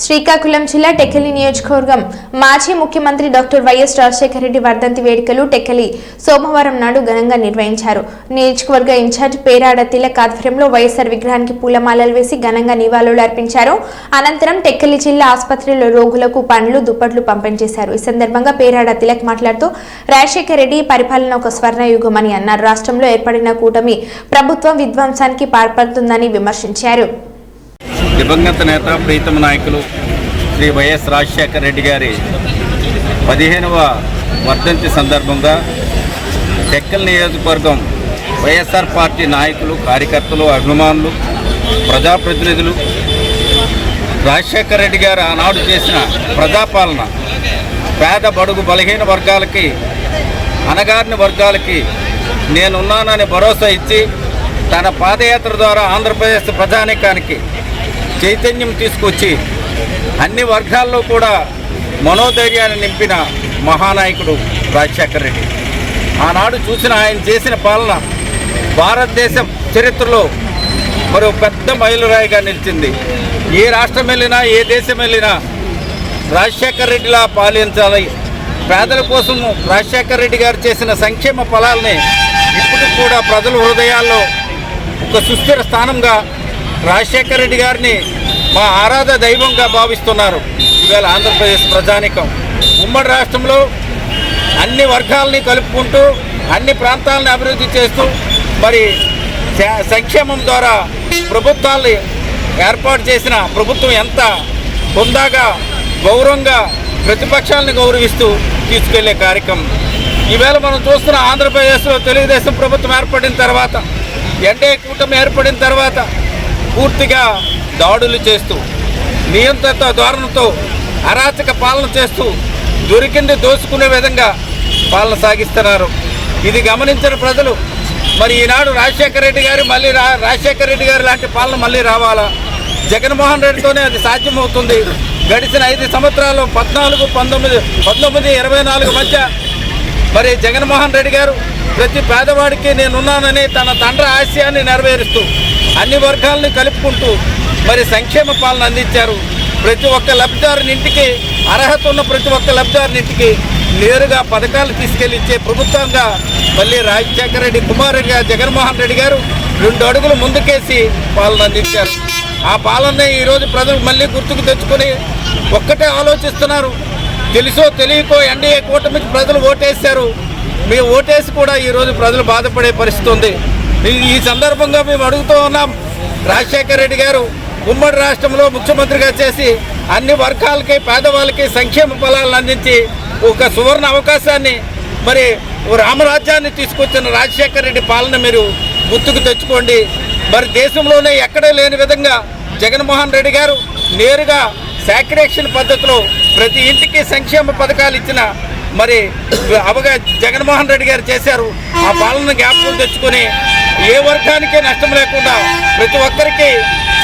శ్రీకాకుళం జిల్లా టెక్కలి నియోజకవర్గం మాజీ ముఖ్యమంత్రి డాక్టర్ వైఎస్ రాజశేఖర రెడ్డి వర్ధంతి వేడుకలు టెక్కలి సోమవారం నాడు ఘనంగా నిర్వహించారు. నియోజకవర్గ ఇన్ఛార్జ్ పేరాడ తిలక్ ఆధ్వర్యంలో వైఎస్ఆర్ విగ్రహానికి పూలమాలలు వేసి ఘనంగా నివాళులు అర్పించారు. అనంతరం టెక్కలి జిల్లా ఆసుపత్రిలో రోగులకు పండ్లు దుప్పట్లు పంపిణీ చేశారు. ఈ సందర్భంగా పేరాడ తిలక్ మాట్లాడుతూ రాజశేఖర రెడ్డి పరిపాలన ఒక స్వర్ణయుగమని అన్నారు. రాష్ట్రంలో ఏర్పడిన కూటమి ప్రభుత్వం విధ్వంసానికి పాల్పడుతుందని విమర్శించారు. దివంగత నేత ప్రీతమ నాయకులు శ్రీ వైఎస్ రాజశేఖర రెడ్డి గారి పదిహేనవ వర్ధంతి సందర్భంగా టెక్కల్ నియోజకవర్గం వైఎస్ఆర్ పార్టీ నాయకులు కార్యకర్తలు అభిమానులు ప్రజాప్రతినిధులు రాజశేఖర రెడ్డి గారు ఆనాడు చేసిన ప్రజాపాలన పేద బడుగు బలహీన వర్గాలకి అనగారిన వర్గాలకి నేనున్నానని భరోసా ఇచ్చి తన పాదయాత్ర ద్వారా ఆంధ్రప్రదేశ్ ప్రజానీకానికి చైతన్యం తీసుకొచ్చి అన్ని వర్గాల్లో కూడా మనోధైర్యాన్ని నింపిన మహానాయకుడు రాజశేఖర రెడ్డి. ఆనాడు చూసిన ఆయన చేసిన పాలన భారతదేశం చరిత్రలో మరో పెద్ద మైలురాయిగా నిలిచింది. ఏ రాష్ట్రం వెళ్ళినా ఏ దేశం వెళ్ళినా రాజశేఖర రెడ్డిలా పాలించాలి. పేదల కోసం రాజశేఖర రెడ్డి గారు చేసిన సంక్షేమ ఫలాల్ని ఇప్పుడు కూడా ప్రజల హృదయాల్లో ఒక సుస్థిర స్థానంగా రాజశేఖర రెడ్డి గారిని మా ఆరాధ దైవంగా భావిస్తున్నారు. ఈవేళ ఆంధ్రప్రదేశ్ ప్రజానికం. ఉమ్మడి రాష్ట్రంలో అన్ని వర్గాలని కలుపుకుంటూ అన్ని ప్రాంతాలను అభివృద్ధి చేస్తూ మరి సంక్షేమం ద్వారా ప్రభుత్వాల్ని ఏర్పాటు చేసిన ప్రభుత్వం ఎంత హుందాగా గౌరవంగా ప్రతిపక్షాలను గౌరవిస్తూ తీసుకెళ్ళే కార్యక్రమం. ఈవేళ మనం చూస్తున్న ఆంధ్రప్రదేశ్లో తెలుగుదేశం ప్రభుత్వం ఏర్పడిన తర్వాత ఎన్డీఏ కూటమి ఏర్పడిన తర్వాత పూర్తిగా దాడులు చేస్తూ నియంత్రిత ధోరణితో అరాచక పాలన చేస్తూ దొరికింది దోచుకునే విధంగా పాలన సాగిస్తున్నారు. ఇది గమనించిన ప్రజలు మరి ఈనాడు రాజశేఖర రెడ్డి గారు మళ్ళీ రా రాజశేఖర రెడ్డి గారు లాంటి పాలన మళ్ళీ రావాలా? జగన్మోహన్ రెడ్డితోనే అది సాధ్యమవుతుంది. గడిచిన ఐదు సంవత్సరాలు పద్నాలుగు పంతొమ్మిది పంతొమ్మిది ఇరవై నాలుగు మధ్య మరి జగన్మోహన్ రెడ్డి గారు ప్రతి పేదవాడికి నేనున్నానని తన తండ్రి ఆశయాన్ని నెరవేరుస్తూ అన్ని వర్గాలని కలుపుకుంటూ మరి సంక్షేమ పాలన అందించారు. ప్రతి ఒక్క లబ్ధిదారుని ఇంటికి అర్హత ఉన్న ప్రతి ఒక్క లబ్ధిదారుని ఇంటికి నేరుగా పథకాలు తీసుకెళ్ళిచ్చే ప్రభుత్వంగా మళ్ళీ రాజశేఖర రెడ్డి కుమార్ రెడ్డి జగన్మోహన్ రెడ్డి గారు రెండు అడుగులు ముందుకేసి పాలన అందించారు. ఆ పాలన ఈరోజు ప్రజలు మళ్ళీ గుర్తుకు తెచ్చుకొని ఒక్కటే ఆలోచిస్తున్నారు. తెలుసో తెలియకో ఎన్డీఏ కూటమికి ప్రజలు ఓటేశారు. మీ ఓటేసి కూడా ఈరోజు ప్రజలు బాధపడే పరిస్థితి ఉంది. ఈ- సందర్భంగా మేము అడుగుతూ ఉన్నాం రాజశేఖర రెడ్డి గారు ఉమ్మడి రాష్ట్రంలో ముఖ్యమంత్రిగా చేసి అన్ని వర్గాలకి పేదవాళ్ళకి సంక్షేమ ఫలాలను అందించి ఒక సువర్ణ అవకాశాన్ని మరి రామరాజ్యాన్ని తీసుకొచ్చిన రాజశేఖర రెడ్డి పాలన మీరు గుర్తుకు తెచ్చుకోండి. మరి దేశంలోనే ఎక్కడే లేని విధంగా జగన్మోహన్ రెడ్డి గారు నేరుగా శాక్రేషన్ పద్ధతిలో ప్రతి ఇంటికి సంక్షేమ పథకాలు ఇచ్చిన మరి అవగా జగన్మోహన్ రెడ్డి గారు చేశారు ఆ పాలన జ్ఞాపకం తెచ్చుకొని ఏ వర్గానికి నష్టం లేకుండా ప్రతి ఒక్కరికి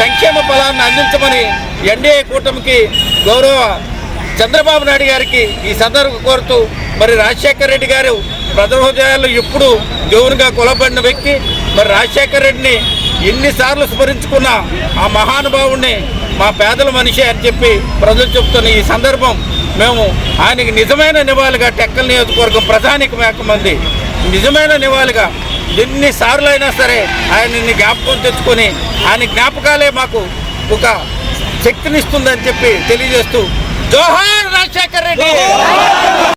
సంక్షేమ ఫలాన్ని అందించమని ఎన్డీఏ కూటమికి గౌరవ చంద్రబాబు నాయుడు గారికి ఈ సందర్భం కోరుతూ మరి రాజశేఖర రెడ్డి గారు ప్రజల హృదయాల్లో ఎప్పుడు దేవునిగా కొలబడిన వ్యక్తి. మరి రాజశేఖర రెడ్డిని ఎన్నిసార్లు స్మరించుకున్న ఆ మహానుభావుణ్ణి మా పేదల మనిషి అని చెప్పి ప్రజలు చెప్తున్న ఈ సందర్భం మేము ఆయనకి నిజమైన నివాళిగా టెక్కల్ నియోజకవర్గం ప్రధానిక మంది నిజమైన నివాళిగా ఎన్నిసార్లు అయినా సరే ఆయనని జ్ఞాపకం తెచ్చుకొని ఆయన జ్ఞాపకాలే మాకు ఒక శక్తినిస్తుందని చెప్పి తెలియజేస్తూ జోహార్ రాజశేఖర్ రెడ్డి!